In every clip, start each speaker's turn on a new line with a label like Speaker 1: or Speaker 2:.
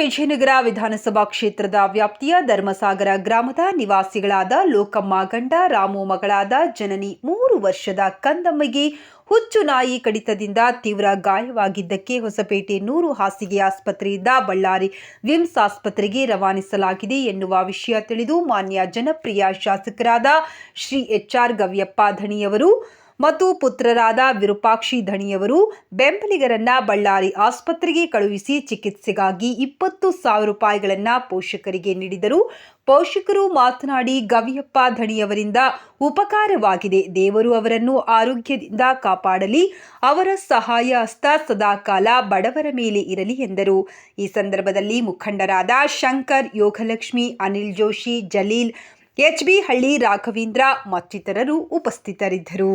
Speaker 1: ವಿಜಯನಗರ ವಿಧಾನಸಭಾ ಕ್ಷೇತ್ರದ ವ್ಯಾಪ್ತಿಯ ಧರ್ಮಸಾಗರ ಗ್ರಾಮದ ನಿವಾಸಿಗಳಾದ ಲೋಕಮ್ಮ ಗಂಡ, ರಾಮು ಮಗಳಾದ ಜನನಿ ಮೂರು ವರ್ಷದ ಕಂದಮ್ಮಗೆ ಹುಚ್ಚು ನಾಯಿ ಕಡಿತದಿಂದ ತೀವ್ರ ಗಾಯವಾಗಿದ್ದಕ್ಕೆ ಹೊಸಪೇಟೆ ನೂರು ಹಾಸಿಗೆ ಆಸ್ಪತ್ರೆಯಿಂದ ಬಳ್ಳಾರಿ ವಿಮ್ಸ್ ಆಸ್ಪತ್ರೆಗೆ ರವಾನಿಸಲಾಗಿದೆ ಎನ್ನುವ ವಿಷಯ ತಿಳಿದು ಮಾನ್ಯ ಜನಪ್ರಿಯ ಶಾಸಕರಾದ ಶ್ರೀ ಎಚ್ ಆರ್ ಗವ್ಯಪ್ಪ ಧಣಿಯವರು ಮತ್ತು ಪುತ್ರರಾದ ವಿರೂಪಾಕ್ಷಿ ಧಣಿಯವರು ಬೆಂಬಲಿಗರನ್ನ ಬಳ್ಳಾರಿ ಆಸ್ಪತ್ರೆಗೆ ಕಳುಹಿಸಿ ಚಿಕಿತ್ಸೆಗಾಗಿ ಇಪ್ಪತ್ತು ಸಾವಿರ ರೂಪಾಯಿಗಳನ್ನ ಪೋಷಕರಿಗೆ ನೀಡಿದರು. ಪೋಷಕರು ಮಾತನಾಡಿ, ಗವಿಯಪ್ಪ ಧಣಿಯವರಿಂದ ಉಪಕಾರವಾಗಿದೆ. ದೇವರು ಅವರನ್ನು ಆರೋಗ್ಯದಿಂದ ಕಾಪಾಡಲಿ. ಅವರ ಸಹಾಯ ಹಸ್ತ ಸದಾಕಾಲ ಬಡವರ ಮೇಲೆ ಇರಲಿ ಎಂದರು. ಈ ಸಂದರ್ಭದಲ್ಲಿ ಮುಖಂಡರಾದ ಶಂಕರ್, ಯೋಗಲಕ್ಷ್ಮಿ, ಅನಿಲ್ ಜೋಶಿ, ಜಲೀಲ್ ಎಚ್ ಬಿ ಹಳ್ಳಿ ರಾಘವೇಂದ್ರ ಮತ್ತಿತರರು ಉಪಸ್ಥಿತರಿದ್ದರು.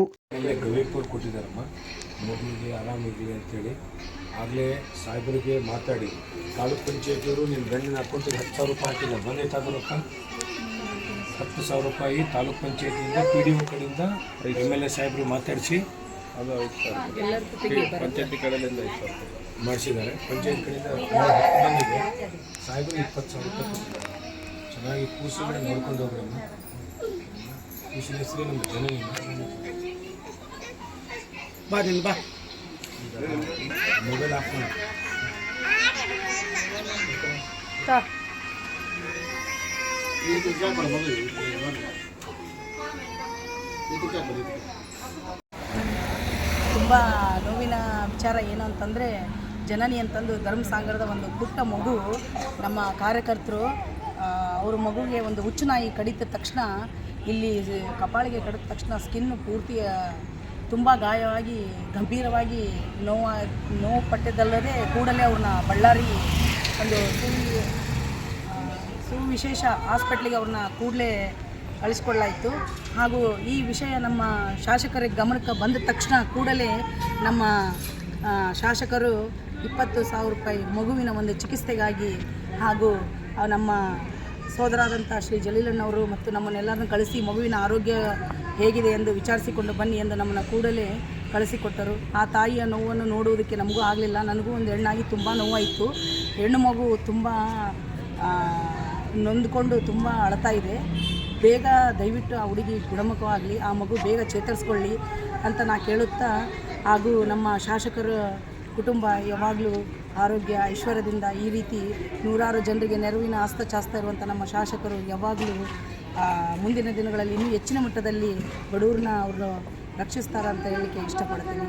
Speaker 2: ಆಗಲೇ ಸಾಹೇಬರಿಗೆ ಮಾತಾಡಿ. ತಾಲೂಕ್ ಪಂಚಾಯತಿಯವರು ನಿಮ್ಮ ಗಂಡಿನ ಅಕೌಂಟಿಗೆ ಹತ್ತು ಸಾವಿರ ರೂಪಾಯಿ ಹಾಕಿಲ್ಲ. ಮನೆ ರೊಕ್ಕ ಹತ್ತು ಸಾವಿರ ರೂಪಾಯಿ ತಾಲೂಕ್ ಪಂಚಾಯತಿಯಿಂದ, ಪಿ ಡಿ ಒ ಕಡೆಯಿಂದ ಎಂ ಎಲ್ ಎ ಸಾಹೇಬರು ಮಾತಾಡಿಸಿ
Speaker 3: ಅದು ಪಂಚಾಯತಿ ಕಡೆಯಿಂದ
Speaker 2: ಮಾಡಿಸಿದ್ದಾರೆ. ಪಂಚಾಯತ್ ಕಡೆಯಿಂದ ಬಂದಿದೆ. ಸಾಹೇಬರು ಇಪ್ಪತ್ತು ಸಾವಿರ ರೂಪಾಯಿ ಕೊಟ್ಟಿದ್ದಾರೆ ಚೆನ್ನಾಗಿ ಕೂಸಿಗೆ ನೋಡ್ಕೊಂಡು ಹೋಗ್ರಮ್ಮ ಕೂಸಿನ ಹೆಸರು ನಮ್ಮ ಜನನಿ
Speaker 4: ಬಾ ನೀನು ಬಾ.
Speaker 2: ಮೊಬೈಲ್ ಆಫ್ ಮಾಡಿ.
Speaker 4: ತುಂಬ ನೋವಿನ ವಿಚಾರ ಏನು ಅಂತಂದರೆ ಜನನಿ ಅಂತಂದು ಧರ್ಮಸಾಗರದ ಒಂದು ಪುಟ್ಟ ಮಗು ನಮ್ಮ ಕಾರ್ಯಕರ್ತರು ಅವ್ರ ಮಗುಗೆ ಒಂದು ಹುಚ್ಚು ನಾಯಿ ಕಡಿತ ತಕ್ಷಣ ಇಲ್ಲಿ ಕಪಾಳಿಗೆ ಕಡಿದ ತಕ್ಷಣ ಸ್ಕಿನ್ ಪೂರ್ತಿ ತುಂಬ ಗಾಯವಾಗಿ, ಗಂಭೀರವಾಗಿ ನೋವು ನೋವು ಪಟ್ಟಿದ್ದಲ್ಲದೆ ಕೂಡಲೇ ಅವ್ರನ್ನ ಬಳ್ಳಾರಿ ಒಂದು ಸುವಿಶೇಷ ಹಾಸ್ಪಿಟ್ಲಿಗೆ ಅವ್ರನ್ನ ಕೂಡಲೇ ಕಳಿಸ್ಕೊಳ್ಳಾಯಿತು ಹಾಗೂ ಈ ವಿಷಯ ನಮ್ಮ ಶಾಸಕರಿಗೆ ಗಮನಕ್ಕೆ ಬಂದ ತಕ್ಷಣ ಕೂಡಲೇ ನಮ್ಮ ಶಾಸಕರು ಇಪ್ಪತ್ತು ಸಾವಿರ ರೂಪಾಯಿ ಮಗುವಿನ ಒಂದು ಚಿಕಿತ್ಸೆಗಾಗಿ ಹಾಗೂ ನಮ್ಮ ಸೋದರಾದಂಥ ಶ್ರೀ ಜಲೀಲಣ್ಣವರು ಮತ್ತು ನಮ್ಮನ್ನೆಲ್ಲರನ್ನು ಕಳಿಸಿ ಮಗುವಿನ ಆರೋಗ್ಯ ಹೇಗಿದೆ ಎಂದು ವಿಚಾರಿಸಿಕೊಂಡು ಬನ್ನಿ ಎಂದು ನಮ್ಮನ್ನು ಕೂಡಲೇ ಕಳಿಸಿಕೊಟ್ಟರು. ಆ ತಾಯಿಯ ನೋವನ್ನು ನೋಡುವುದಕ್ಕೆ ನಮಗೂ ಆಗಲಿಲ್ಲ. ನನಗೂ ಒಂದು ಹೆಣ್ಣಾಗಿ ತುಂಬ ನೋವಾಯಿತು. ಹೆಣ್ಣು ಮಗು ತುಂಬ ನೊಂದ್ಕೊಂಡು ತುಂಬ ಅಳ್ತಾ ಇದೆ. ಬೇಗ ದಯವಿಟ್ಟು ಆ ಹುಡುಗಿ ಗುಣಮುಖವಾಗಲಿ, ಆ ಮಗು ಬೇಗ ಚೇತರಿಸ್ಕೊಳ್ಳಿ ಅಂತ ನಾ ಕೇಳುತ್ತಾ ಹಾಗೂ ನಮ್ಮ ಶಾಸಕರ ಕುಟುಂಬ ಯಾವಾಗಲೂ ಆರೋಗ್ಯ ಐಶ್ವರ್ಯದಿಂದ ಈ ರೀತಿ ನೂರಾರು ಜನರಿಗೆ ನೆರವಿನ ಆಸ್ತ ಚಾಸ್ತಾ ಇರುವಂಥ ನಮ್ಮ ಶಾಸಕರು ಯಾವಾಗಲೂ ಮುಂದಿನ ದಿನಗಳಲ್ಲಿ ಇನ್ನೂ ಹೆಚ್ಚಿನ ಮಟ್ಟದಲ್ಲಿ ಬಡವ್ರನ್ನ ಅವರು ರಕ್ಷಿಸ್ತಾರೆ ಅಂತ ಹೇಳಲಿಕ್ಕೆ ಇಷ್ಟಪಡ್ತೀನಿ.